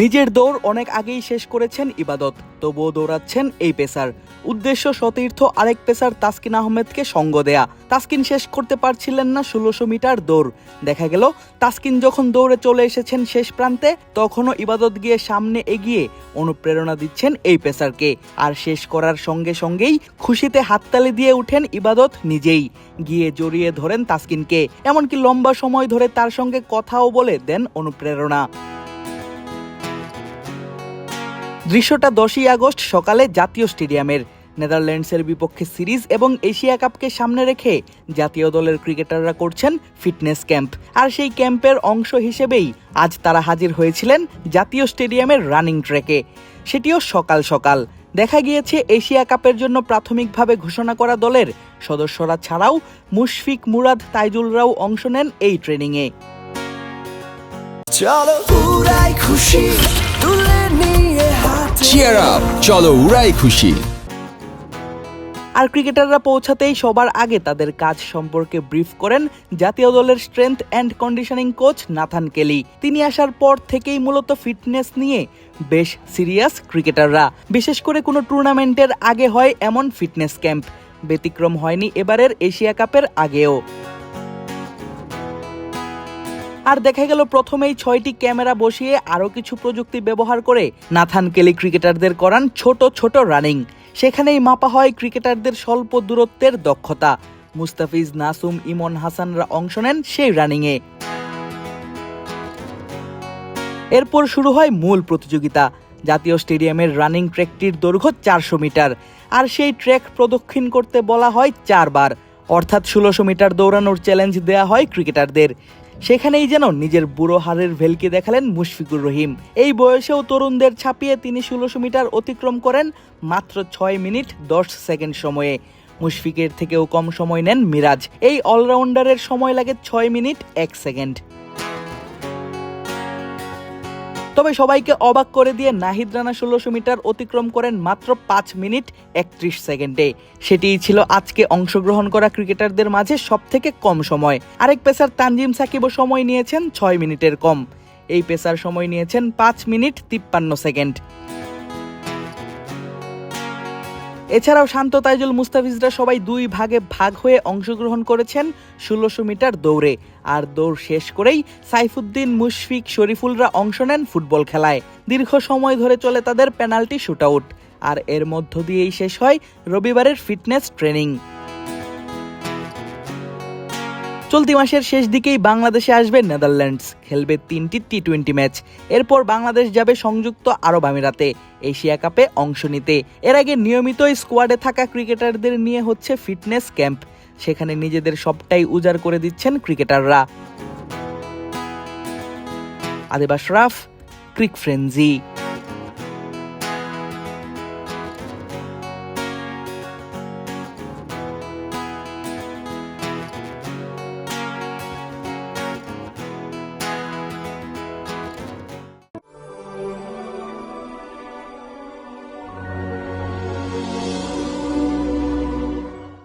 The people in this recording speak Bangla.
নিজের দৌড় অনেক আগেই শেষ করেছেন ইবাদত, তবুও দৌড়াচ্ছেন এই পেসার। উদ্দেশ্য সতীর্থ আরেক পেসার তাসকিন আহমেদকে সঙ্গ দেয়া। তাসকিন শেষ করতে পারছিলেন না ষোলোশো মিটার দৌড়। দেখা গেল, তাসকিন যখন দৌড়ে চলে এসেছেন শেষ প্রান্তে, তখনও ইবাদত গিয়ে সামনে এগিয়ে অনুপ্রেরণা দিচ্ছেন এই পেসারকে। আর শেষ করার সঙ্গে সঙ্গেই খুশিতে হাততালি দিয়ে উঠেন ইবাদত নিজেই। গিয়ে জড়িয়ে ধরেন তাসকিনকে, এমনকি লম্বা সময় ধরে তার সঙ্গে কথাও বলে দেন অনুপ্রেরণা। দৃশ্যটা দশই আগস্ট সকালে জাতীয় স্টেডিয়ামের। নেদারল্যান্ডসের বিপক্ষে সিরিজ এবং এশিয়া কাপকে সামনে রেখে জাতীয় দলের ক্রিকেটাররা করছেন ফিটনেস ক্যাম্প। আর সেই ক্যাম্পের অংশ হিসেবেই আজ তারা হাজির হয়েছিলেন জাতীয় স্টেডিয়ামের রানিং ট্র্যাকে। সেটিও সকাল সকাল। দেখা গিয়েছে এশিয়া কাপের জন্য প্রাথমিকভাবে ঘোষণা করা দলের সদস্যরা ছাড়াও মুশফিক মুরাদ তাইজুলরাও অংশ নেন এই ট্রেনিংয়ে। চলো উড়াই খুশি তুলে নিয়ে হাতে চিয়ার আপ চলো উড়াই খুশি। আর ক্রিকেটাররা পৌঁছাতেই সবার আগে তাদের কাজ সম্পর্কে ব্রিফ করেন জাতীয় দলের strength and conditioning coach Nathan Kelly. তিনি আসার পর থেকেই মূলত ফিটনেস নিয়ে বেশ সিরিয়াস ক্রিকেটাররা। বিশেষ করে কোনো টুর্নামেন্টের আগে হয় এমন ফিটনেস ক্যাম্প ব্যতিক্রম হয়নি এবারের এশিয়া কাপের আগেও। আর দেখা গেল প্রথমেই ছয়টি ক্যামেরা বসিয়ে আরও কিছু প্রযুক্তি ব্যবহার করে নাথান কেলি ক্রিকেটারদের করান ছোট ছোট রানিং। সেখানেই মাপা হয় ক্রিকেটারদের স্বল্প দূরত্বের দক্ষতা। মুস্তাফিজ নাসুম, ইমন হাসানরা অংশ নেন সেই রানিংয়ে। এরপর শুরু হয় মূল প্রতিযোগিতা। জাতীয় স্টেডিয়ামের রানিং ট্র্যাকটির দৈর্ঘ্য চারশো মিটার। আর সেই ট্র্যাক প্রদক্ষিণ করতে বলা হয় চারবার। অর্থাৎ ষোলোশো মিটার দৌড়ানোর চ্যালেঞ্জ দেয়া হয় ক্রিকেটারদের। সেখানেই যেন নিজের বুড়ো হারের ভেলকি দেখালেন মুশফিকুর রহিম। এই বয়সেও তরুণদের ছাপিয়ে তিনি ষোলোশো মিটার অতিক্রম করেন মাত্র ছয় মিনিট দশ সেকেন্ড সময়ে। মুশফিকের থেকেও কম সময় নেন মিরাজ। এই অলরাউন্ডারের সময় লাগে ছয় মিনিট এক সেকেন্ড। তবে সবাইকে অবাক করে দিয়ে নাহিদ রানা ষোলোশো মিটার অতিক্রম করেন মাত্র পাঁচ মিনিট একত্রিশ সেকেন্ডে। সেটিই ছিল আজকে অংশগ্রহণ করা ক্রিকেটারদের মাঝে সব থেকে কম সময়। আরেক পেসার তানজিম সাকিবও সময় নিয়েছেন ছয় মিনিটের কম। এই পেসার সময় নিয়েছেন পাঁচ মিনিট তিপ্পান্ন সেকেন্ড। এছাড়াও শান্ত তাইজুল মুস্তাফিজরা সবাই দুই ভাগে ভাগ হয়ে অংশগ্রহণ করেছেন ষোলোশো মিটার দৌড়ে। আর দৌড় শেষ করেই সাইফুদ্দিন, মুশফিক, শরীফুলরা অংশ নেন ফুটবল খেলায়। দীর্ঘ সময় ধরে চলে তাদের পেনাল্টি শুটআউট। আর এর মধ্য দিয়েই শেষ হয় রবিবারের ফিটনেস ট্রেনিং। চলতি মাসের শেষ দিকেই বাংলাদেশে আসবে নেদারল্যান্ডস, খেলবে তিনটি টি টোয়েন্টি ম্যাচ এরপর বাংলাদেশ যাবে সংযুক্ত আরব আমিরাতে, এশিয়া কাপে অংশ নিতে। এর আগে নিয়মিত স্কোয়াডে থাকা ক্রিকেটারদের নিয়ে হচ্ছে ফিটনেস ক্যাম্প। সেখানে নিজেদের সবটাই উজাড় করে দিচ্ছেন ক্রিকেটাররা। আদিবাস রাফ, ক্রিক ফ্রেন্জি